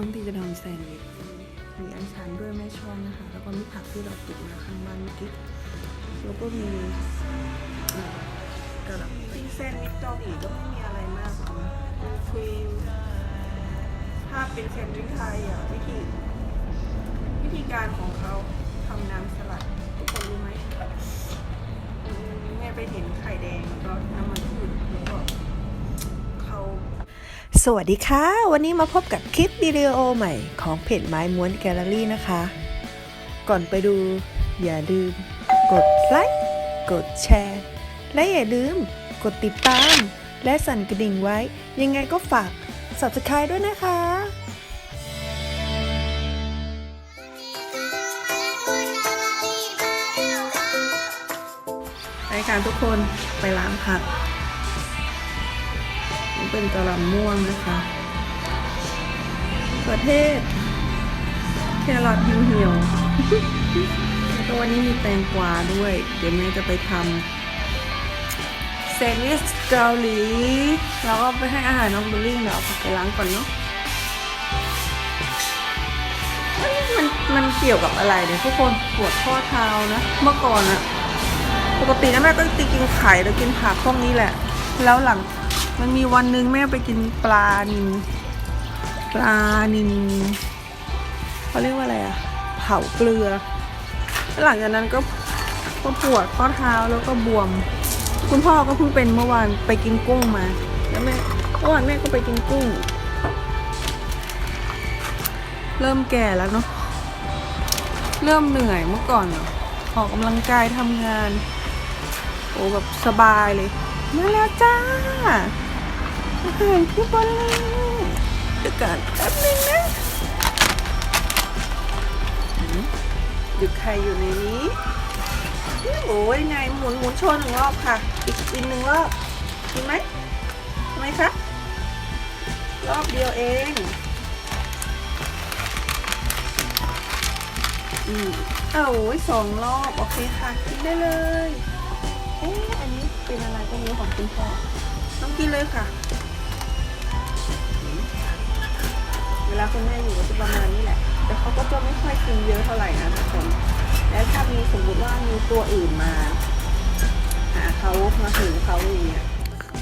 รื่องที่จะทำแซนด์วิชมีอันชันด้วยแม่ชอบนะคะ แล้วก็มีผักที่เราติดมาข้างบ้านเมื่อกี้แล้วก็มีกระหล่ำปลีแซนด์วิชเกาหลีก็ไม่มีอะไรมากหรอกนะมีครีมถ้าเป็นแซนด์วิชไทยอะวิธีวิธีการของเขาทำน้ำสลัดทุกคนรู้ไหมอืมแม่ไปเห็นไข่แดงแล้วก็น้ำมันพืชแล้วก็เขา สวัสดีค่ะ วันนี้มาพบกับคลิปวิดีโอใหม่ของเพจไม้ม้วนแกลเลอรี่นะคะ ก่อนไปดู อย่าลืม กดไลค์กดแชร์ และอย่าลืม กดติดตาม และสั่นกระดิ่งไว้ ยังไงก็ฝาก subscribe ด้วยนะคะไปค่ะทุกคนไปล้างผัก เป็นกระหล่ำม่วงนะคะมะเทศแครอทเหี่ยวแล้วก็วันนี้มีแตงกวาด้วย เดี๋ยวแม่จะไปทำแซนด์วิชเกาหลีแล้วก็ไปให้อาหารน้องบูลลิงเดี๋ยวเอาไปล้างก่อนเนาะมันมันเกี่ยวกับอะไรเนี่ยทุกคนปวดข้อเท้านะ เมื่อก่อนอะปกตินะแม่ก็ตีกินไข่แล้วกินผักพวกนี้แหละ แล้วหลัง มันมีวันหนึ่งแม่ไปกินปลานินปลานินเขาเรียกว่าอะไรอะเผาเกลือ หลังจากนั้นก็ก็ปวดข้อเท้าแล้วก็บวม คุณพ่อก็เพิ่งเป็นเมื่อวานไปกินกุ้งมาแล้วแม่เมื่อวานแม่ก็ไปกินกุ้ง เริ่มแก่แล้วเนาะเริ่มเหนื่อยเมื่อก่อนออกกำลังกายทำงาน โอ้แบบสบายเลย มาแล้วจ้าอาหารพี่บอลเลยเดี๋ยวก่อนแป๊บนึงนะหืมดึกใครอยู่ในนี้นี่โอ้ยไงหมุนหมุนโชว์หนึ่งรอบค่ะ อีกอีกหนึ่งรอบดีไหมทำไมคะ รอบเดียวเองอืมเอาโอ้ยสองรอบ โอเคค่ะ กินได้เลย เป็นอะไรก็ไม่รู้ของคุณพ่อต้องกินเลยค่ะ เวลาคุณแม่อยู่ก็จะประมาณนี้แหละ แต่เขาก็จะไม่ค่อยกินเยอะเท่าไหร่นะทุกคน แล้วถ้ามีสมมติว่ามีตัวอื่นมาหาเขามาถึงเขาอย่างเงี้ย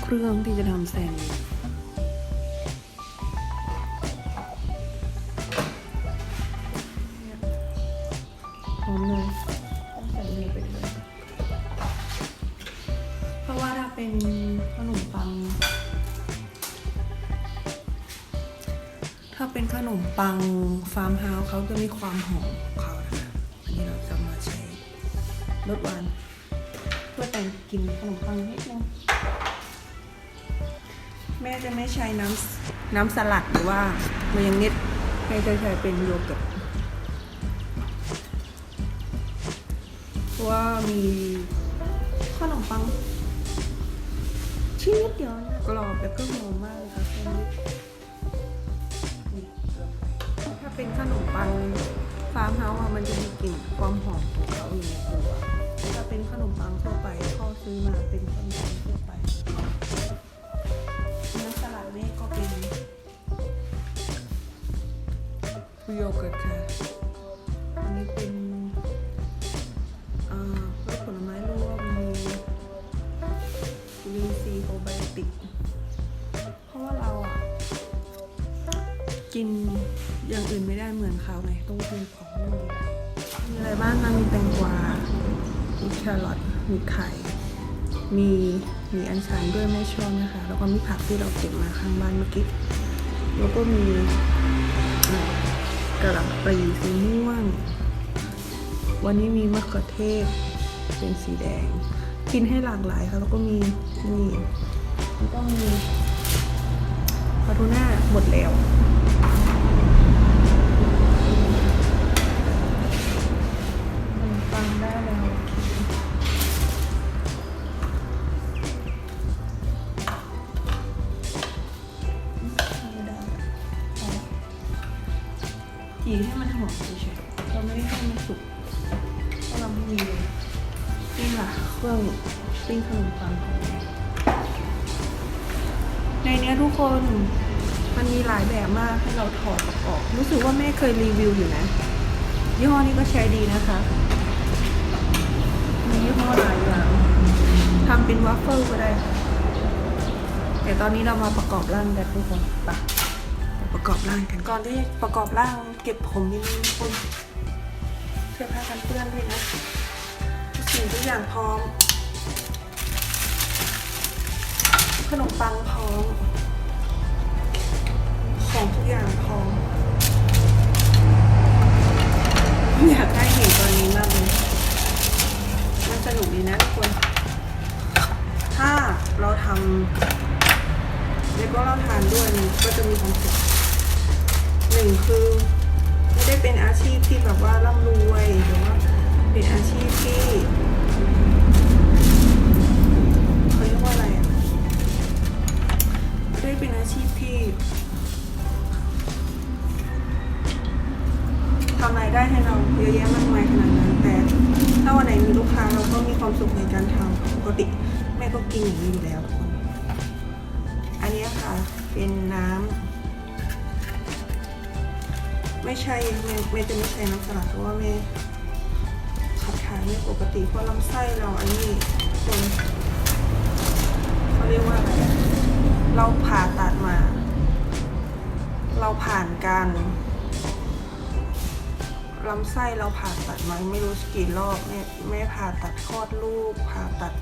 เครื่องที่จะทำแซนด์วิช เป็นขนมปัง ถ้าเป็นขนมปังฟาร์มเฮาส์เขาจะมีความหอมของเขานะคะอันนี้เราจะมาใช้รสหวานเพื่อแต่งกลิ่นขนมปังนิดนึงแม่จะไม่ใช้น้ำน้ำสลัดหรือว่ามันยังนิดแม่จะใช้เป็นโยเกิร์ตเพราะว่ามีขนมปัง ชิ้นนิดเดียวนะกรอบแล้วก็หอมมากเลยค่ะแซนนี่ถ้าเป็นขนมปังฟาร์มเฮาส์มันจะมีกลิ่นความหอมของเขาอยู่ในตัวถ้าเป็นขนมปังทั่วไปพ่อซื้อมาเป็นขนมปังทั่วไปน้ำสลัดนี่ก็เป็นโยเกิร์ตค่ะ กินอย่างอื่นไม่ได้เหมือนเขาไงต้องกินของมีอะไรบ้างนะมีแตงกวา มีแครอท มีไข่ มีมีอัญชันด้วยแม่ชอบนะคะ แล้วก็มีผักที่เราเก็บมาข้างบ้านเมื่อกี้ แล้วก็มีกระหล่ำปลีสีม่วง วันนี้มีมะเขือเทศเป็นสีแดง กินให้หลากหลายค่ะ แล้วก็มีนี่แล้วก็มี ทูน่าหมดแล้ว มันฟังได้แล้วไม่ได้พอจีให้มันหอมเฉยๆเราไม่ได้ให้มันสุกเพราะเราไม่มีเลยนี่ค่ะเครื่องปิ้งขนมปังของในเนี้ยทุกคน มันมีหลายแบบมากให้เราถอดประกอบ รู้สึกว่าแม่เคยรีวิวอยู่นะ ยี่ห้อนี้ก็ใช้ดีนะคะ มียี่ห้อหลายอย่างทำเป็นวัฟเฟิลก็ได้ค่ะเดี๋ยวตอนนี้เรามาประกอบร่างกันทุกคนปไประกอบร่างกันก่อนที่ประกอบร่างเก็บผมนิดนึงทุกคนเสื้อผ้ากันเปื้อนด้วยนะทุกสิ่งทุกอย่างพร้อม ขนมปังพร้อม ของทุกอย่างพร้อมอยากได้เห็นตอนนี้มากเลย มันสนุกดีนะทุกคน ถ้าเราทำแล้วก็เราทานด้วยมันก็จะมีความสุขหนึ่งคือไม่ได้เป็นอาชีพที่แบบว่าร่ำรวยหรือว่าเป็นอาชีพที่ำไม่ใช่เมเมจะไม่ใช่น้ำสลัดเพราะว่าเมย์ขับถ่ายไม่ปกติเพราะลำไส้เราอันนี้คนเขาเรียกว่าอะไรเราผ่าตัดมา เราผ่านการลำไส้เราผ่าตัดมาไม่รู้กี่รอบแม่แม่ผ่าตัดคลอดลูก ผ่าตัด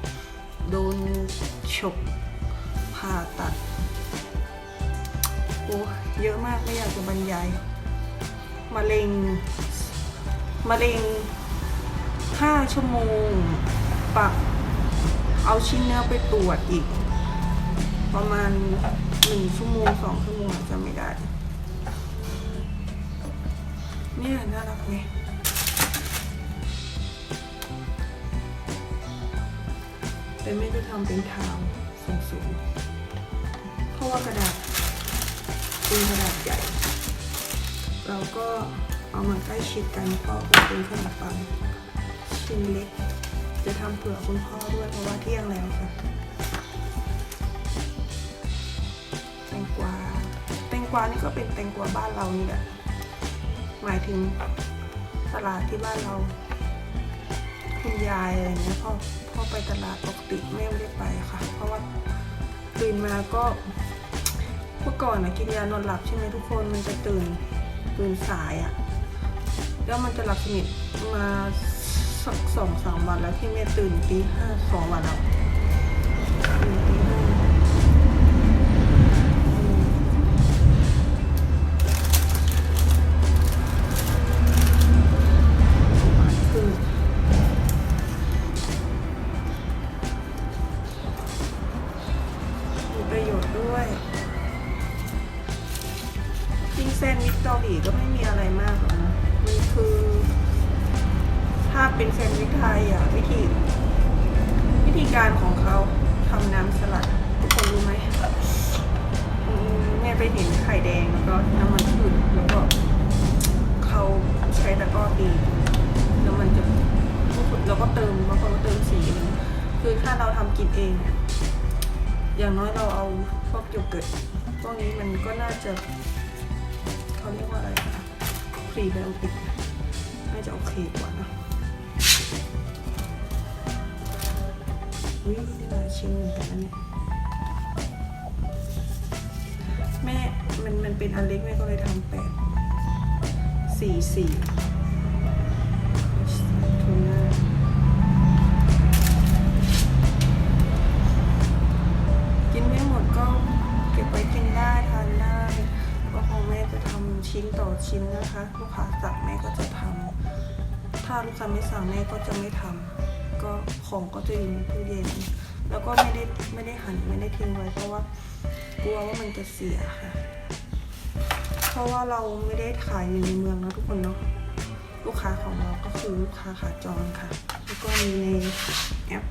โดนฉกผ่าตัดโอ้เยอะมากไม่อยากจะบรรยาย มะเร็งมะเร็งห้าชั่วโมง ปัก เอาชิ้นเนื้อไปตรวจอีก ประมาณหนึ่งชั่วโมงสองชั่วโมงจะไม่ได้ เนี่ยน่ารักไหมแต่ไม่ได้ทำเป็นทาวสูงสูงๆเพราะว่ากระดาษเป็นกระดาษใหญ่ เราก็เอามาใกล้ชิดกันเพราะมันเป็นขนมปังชิ้นเล็ก จะทำเผื่อคุณพ่อด้วยเพราะว่าเที่ยงแล้วค่ะแตงกวาแตงกวานี่ก็เป็นแตงกวาบ้านเรานี่แหละหมายถึงตลาดที่บ้านเรา คุณยายอะไรเงี้ยพ่อพ่อไปตลาดปกติแม่ไม่ได้ไปค่ะ เพราะว่าตื่นมาก็เมื่อก่อนนะกินยานอนหลับใช่ไหมทุกคนมันจะตื่น ตื่นสายอะ่ะ แล้วมันจะหลับสนิทมาสักสองสามวันแล้วที่แม่ตื่นตีห้าสองวันแล้ว ไข่แดงแล้วก็น้ำมันพืชแล้วก็เขาใช้ตะกร้อตีแล้วมันจะแล้วก็เติมบางคนก็เติมสีคือถ้าเราทำกินเองเนี่ยอย่างน้อยเราเอาพวกโยเกิร์ตพวกนี้มันก็น่าจะเขาเรียกว่าอะไรอะพรีไบโอติกน่าจะโอเคกว่านะอุ้ยนี่มาชิมเหมือนกันนะเนี่ย มันมันเป็นอันเล็กแม่ก็เลยทำแปดสี่สี่ทูน่ากินไม่หมดก็เก็บไว้กินได้ทานได้ก็ของแม่จะทำชิ้นต่อชิ้นนะคะ ลูกค้าสั่งแม่ก็จะทำถ้าลูกค้าไม่สั่งแม่ก็จะไม่ทำก็ของก็จะอยู่ในตู้เย็นแล้วก็ไม่ได้ไม่ได้หั่นไม่ได้ทิ้งไว้เพราะว่ากลัวว่ามันจะเสียค่ะ ราะว่าเราไม่ได้ขายอยู่ในเมืองนะทุกคนเนาะลูกค้าของเราก็คือลูกค้าขาจรค่ะ แล้วก็มีในแอป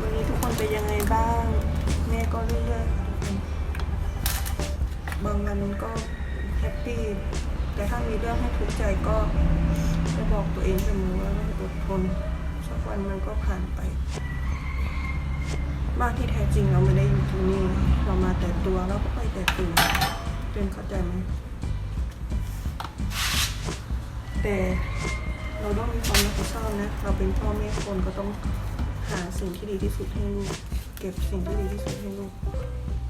วันนี้ทุกคนเป็นยังไงบ้าง แม่ก็เรื่อยๆค่ะทุกคนบางวันก็แฮปปี้แต่ถ้ามีเรื่องให้ทุกข์ใจก็จะบอกตัวเองเสมอว่าอดทน วันมันก็ผ่านไป บ้านที่แท้จริงเราไม่ได้อยู่ที่นี่ เรามาแต่ตัวแล้วก็ไปแต่ตัวเป็นเข้าใจไหมแต่เราต้องมีความรับผิดชอบนะ เราเป็นพ่อแม่คนก็ต้องหาสิ่งที่ดีที่สุดให้ลูก เก็บสิ่งที่ดีที่สุดให้ลูก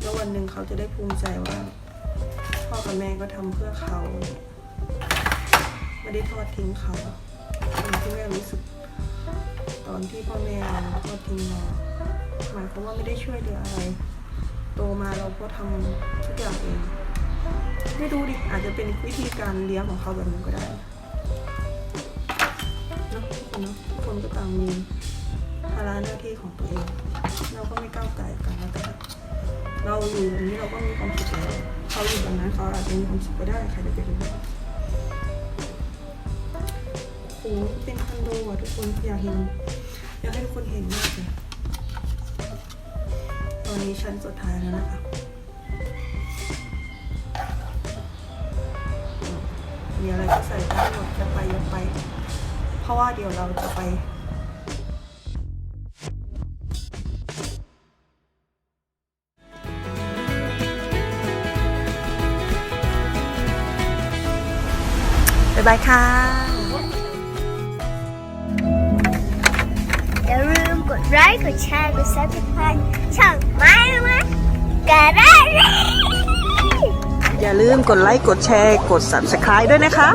แล้ววันหนึ่งเขาจะได้ภูมิใจว่า พ่อกับแม่ก็ทำเพื่อเขา ไม่ได้ทอดทิ้งเขาสิ่งที่แม่รู้สึก ตอนที่พ่อแม่เราทอดทิ้งเราหมายความว่าไม่ได้ช่วยเหลืออะไร โตมาเราก็ทำทุกอย่างเองไม่รู้ดิอาจจะเป็นวิธีการเลี้ยงของเขาแบบนึงก็ได้นะทุกคนเนะทุกคนก็ต่างมีภาระหน้าที่ของตัวเอง เราก็ไม่ก้าวไก่กันแล้วแต่เราอยู่แบบนี้เราก็มีความสุขแล้วเขาอยู่แบบนั้นเขาอาจจะมีความสุขก็ได้ใครจะไปรู้ หเป็นคอนโดอะทุกคนอยากเห็น อยากให้ทุกคนเห็นมากเลยตอนนี้ชั้นสุดท้ายแล้วนะคะมีอะไรก็ใส่ได้หมดจะไปจะไป เพราะว่าเดี๋ยวเราจะไปบายบายค่ะ ไลค์กดแชร์กดซับสไคร้ช่องไม้มากันได้อย่าลืมกดไลค์กดแชร์กด subscribe ด้วยนะคะ